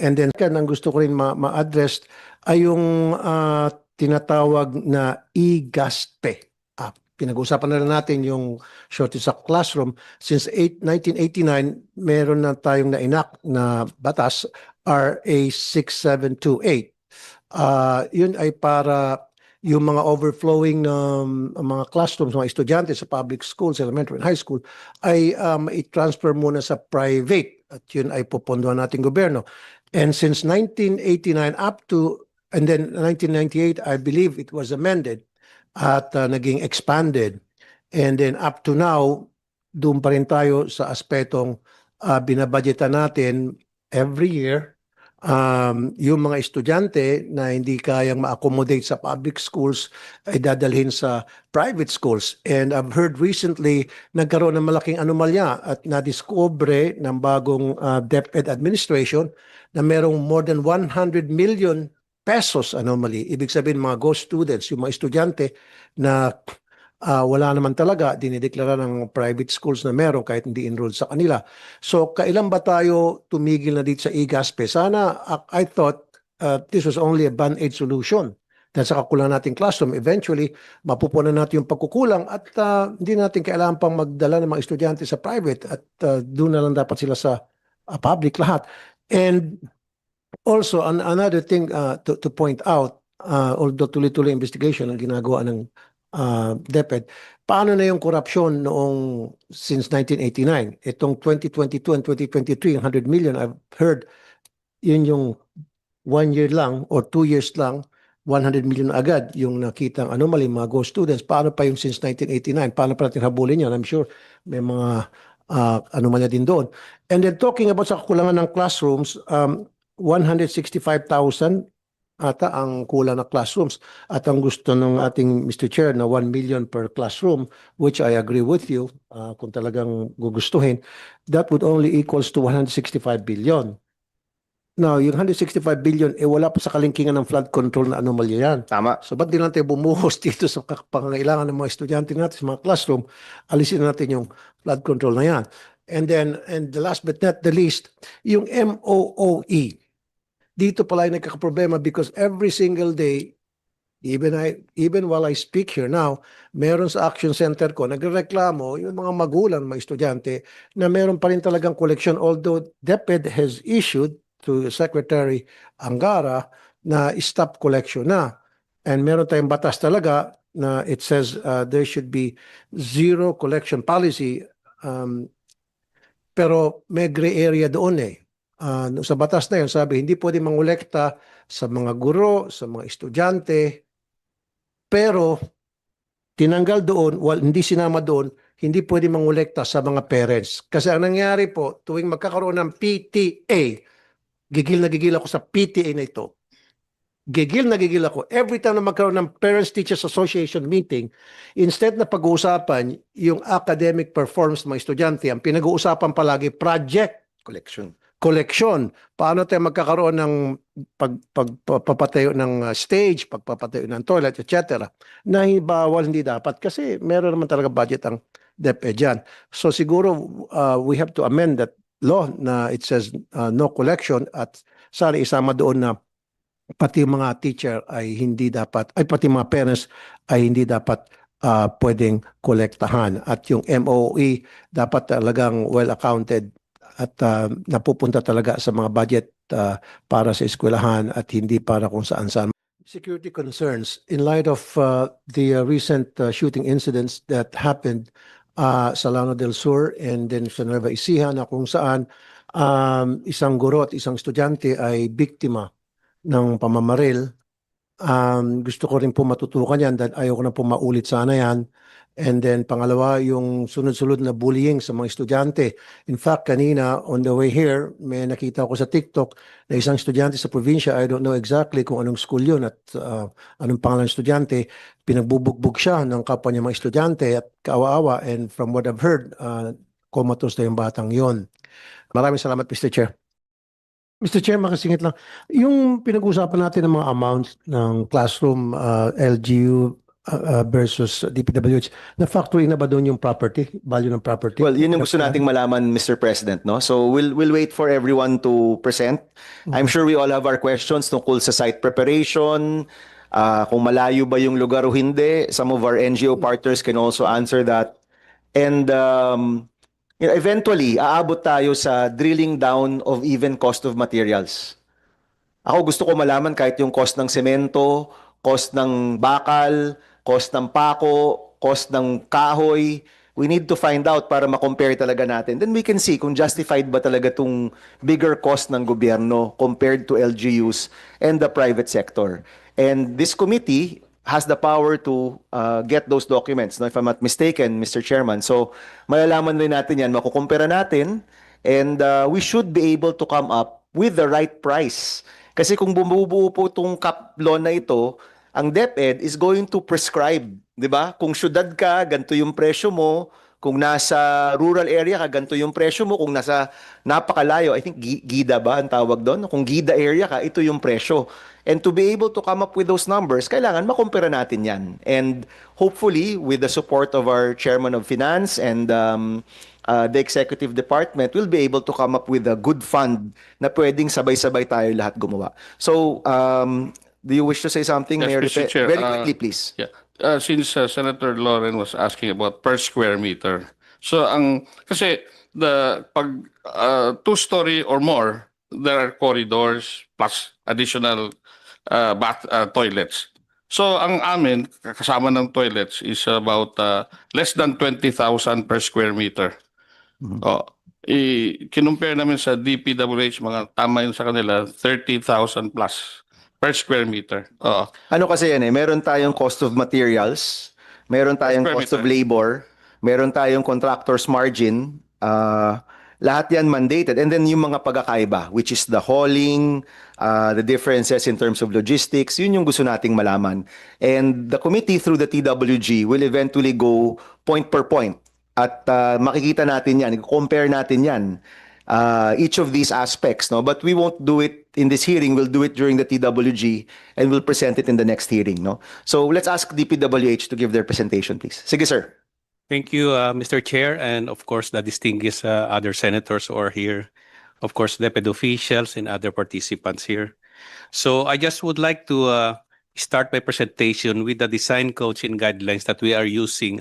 And then, ang gusto ko rin ma- ma-address ay yung ah, tinatawag na e-gaspe. Ah, pinag-uusapan na natin yung shortage sa classroom. Since 8, 1989, meron na tayong na-enact na batas, RA 6728. Ah, yun ay para yung mga overflowing ng mga classrooms, mga estudyante sa public schools, elementary and high school, ay um, i-transfer muna sa private at yun ay pupondohan nating gobyerno. And since 1989 up to, and then 1998, I believe it was amended at uh, naging expanded. And then up to now, doon pa rin tayo sa aspetong uh, binabudgetan natin every year um, yung mga estudyante na hindi kayang ma-accommodate sa public schools ay dadalhin sa private schools. And I've heard recently nagkaroon ng malaking anomalya at nadiscover ng bagong uh, DepEd administration na merong more than 100 million pesos anomaly. Ibig sabihin mga ghost students, yung mga estudyante na ah, wala naman talaga, dinideklara ng private schools na meron kahit hindi enrolled sa kanila. So kailan ba tayo tumigil na dito sa e-gaspe? Sana, ah, I thought uh, this was only a band-aid solution. Dahil sa kakulangan nating classroom, eventually, mapupunan natin yung pagkukulang at ah, hindi natin kailangan pang magdala ng mga estudyante sa private at ah, doon na lang dapat sila sa ah, public lahat. And also, an- another thing uh, to, to point out, uh, although tuloy-tuloy investigation ang ginagawa ng uh, DepEd, paano na yung korupsyon noong since 1989? Itong 2022 and 2023, 100 million, I've heard, yun yung one year lang or two years lang, 100 million agad yung nakitang anomaly, mga ghost students. Paano pa yung since 1989? Paano pa natin habulin yan? I'm sure may mga uh, anomalya din doon. And then talking about sa kakulangan ng classrooms, um, 165,000 ata ang kulang na classrooms. At ang gusto ng ating Mr. Chair na 1 million per classroom, which I agree with you, uh, kung talagang gugustuhin, that would only equals to 165 billion. Now, yung 165 billion, eh wala pa sa kalingkingan ng flood control na anomalya yan. Tama. So, ba't di natin bumuhos dito sa pangangailangan ng mga estudyante natin sa mga classroom? Alisin natin yung flood control na yan. And then, and the last but not the least, yung MOOE. Dito pala yung nagkakaproblema because every single day, even I, even while I speak here now, meron sa action center ko, nagreklamo yung mga magulang, mga estudyante, na meron pa rin talagang collection. Although DepEd has issued to Secretary Angara na stop collection na. And meron tayong batas talaga na it says uh, there should be zero collection policy. Um, pero may gray area doon eh. No- sa batas na yun, sabi, hindi pwede mangolekta sa mga guro, sa mga estudyante, pero tinanggal doon, wal, hindi sinama doon, hindi pwede mangolekta sa mga parents. Kasi ang nangyari po, tuwing magkakaroon ng PTA, gigil na gigil ako sa PTA na ito. Gigil na gigil ako. Every time na magkaroon ng Parents Teachers Association meeting, instead na pag-uusapan yung academic performance ng mga estudyante, ang pinag-uusapan palagi project Collection. Collection. Paano tayo magkakaroon ng pag, pag, pagpapatayo ng uh, stage, pagpapatayo ng toilet, etc. Na bawal, hindi dapat kasi meron naman talaga budget ang DepEd dyan. So siguro uh, we have to amend that law na it says uh, no collection at sana isama doon na pati mga teacher ay hindi dapat, ay pati mga parents ay hindi dapat uh, pwedeng kolektahan. At yung MOE dapat talagang well accounted at uh, napupunta talaga sa mga budget uh, para sa eskwelahan at hindi para kung saan saan. Security concerns in light of uh, the uh, recent uh, shooting incidents that happened uh, sa Lano del Sur and then sa Nueva Ecija na kung saan um, isang guro at isang estudyante ay biktima ng pamamaril. Um, gusto ko rin po matutukan yan dahil ayaw ko na po maulit sana yan. And then pangalawa, yung sunod-sunod na bullying sa mga estudyante. In fact, kanina on the way here, may nakita ko sa TikTok na isang estudyante sa probinsya, I don't know exactly kung anong school yun at uh, anong pangalan ng estudyante, pinagbubugbog siya ng kapwa niya mga estudyante at kaawa-awa. And from what I've heard, uh, comatose na yung batang yon. Maraming salamat, Mr. Chair. Mr. Chair, makasingit lang. Yung pinag-usapan natin ng mga amounts ng classroom uh, LGU uh, uh, versus DPWH. Na-factor in na ba doon yung property, value ng property? Well, yun yung gusto nating malaman, Mr. President, no? So we'll we'll wait for everyone to present. I'm sure we all have our questions tungkol sa site preparation, ah, kung malayo ba yung lugar o hindi. Some of our NGO partners can also answer that. And um, you know, eventually, aabot tayo sa drilling down of even cost of materials. Ako gusto ko malaman kahit yung cost ng semento, cost ng bakal, cost ng pako, cost ng kahoy. We need to find out para ma-compare talaga natin. Then we can see kung justified ba talaga itong bigger cost ng gobyerno compared to LGUs and the private sector. And this committee has the power to uh, get those documents, no, if I'm not mistaken, Mr. Chairman. So, malalaman rin natin yan, makukumpara natin, and uh, we should be able to come up with the right price. Kasi kung bumubuo po itong cap law na ito, ang DepEd is going to prescribe, di ba? Kung syudad ka, ganito yung presyo mo. Kung nasa rural area ka, ganito yung presyo mo. Kung nasa napakalayo, I think gi- GIDA ba ang tawag doon? Kung GIDA area ka, ito yung presyo. And to be able to come up with those numbers, kailangan makumpara natin yan. And hopefully, with the support of our Chairman of Finance and um, uh, the Executive Department, we'll be able to come up with a good fund na pwedeng sabay-sabay tayo lahat gumawa. So, um, do you wish to say something, Yes, Mayor? Mr. Lepe? Chair, Very uh, quickly, please. Yeah. Uh, since uh, Senator Lauren was asking about per square meter. So ang kasi the pag uh, two-story or more, there are corridors plus additional uh, bath uh, toilets. So ang amin kasama ng toilets is about uh, less than 20,000 per square meter. Oh, i kinumpare namin sa DPWH mga tama yun sa kanila 30,000 plus per square meter. Oo. Ano kasi yan eh, meron tayong cost of materials, meron tayong Square cost of meter. labor, meron tayong contractor's margin, ah, lahat yan mandated. And then yung mga pagkakaiba, which is the hauling, ah, the differences in terms of logistics, yun yung gusto nating malaman. And the committee through the TWG will eventually go point per point. At ah, makikita natin yan, compare natin yan uh, each of these aspects, no? But we won't do it in this hearing. We'll do it during the TWG and we'll present it in the next hearing, no? So let's ask DPWH to give their presentation, please. Sige, sir. Thank you, uh, Mr. Chair, and of course, the distinguished uh, other senators who are here. Of course, DepEd officials and other participants here. So I just would like to uh, start my presentation with the design coaching guidelines that we are using